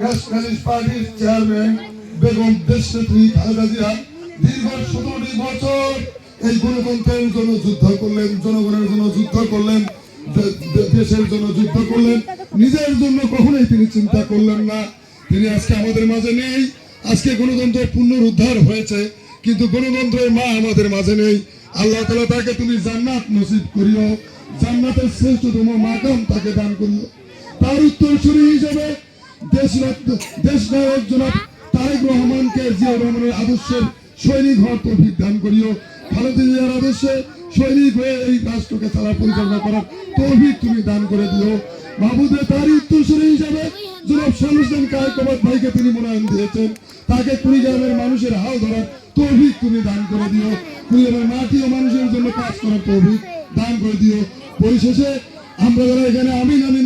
Nationalist পার্টির chairman Begum দেশনেত্রী খালেদা জিয়া দীর্ঘ সতেরোটি বছর এই গণতন্ত্রের জন্য যুদ্ধ করলেন, জনগণের জন্য যুদ্ধ করলেন দেশের জন্য যুদ্ধ করলেন। নিজের জন্য কখনোই তিনি চিন্তা করলেন না। তিনি আজকে আমাদের মাঝে নেই। আজকে গণতন্ত্র পুনরুদ্ধার হয়েছে, কিন্তু গণতন্ত্রের মা আমাদের মাঝে নেই। আল্লাহ তালা তাকে তুমি জান্নাত নসিব করিও। জান্নাতের শ্রেষ্ঠতম মাকাম তাকে দান করিও। তার উত্তরসূরি হিসেবে দেশ দেশ নায়ক জনাব তারেক রহমানকে জিয়া রহমানের আদর্শের সৈনিক হওয়ার তৌফিক দান করিও। খালেদা জিয়ার আদর্শে সৈনিক হয়ে এই রাষ্ট্রকে তারা পরিচালনা করার তৌফিক তুমি দান করে দিও। মাহবুদে তারই উত্তরসূরি হিসেবে জনাব শামসুদ্দিন কায়কবাদ ভাইকে তিনি মনোনয়ন দিয়েছেন। তাকে কুড়িগ্রামের মানুষের হাল ধরার তৌফিক তুমি দান করে দিও। কুড়িগ্রামের মাটি ও মানুষের জন্য কাজ করার তৌফিক দান করে দিও। পরিশেষে আমরা যারা এখানে আমিন আমিন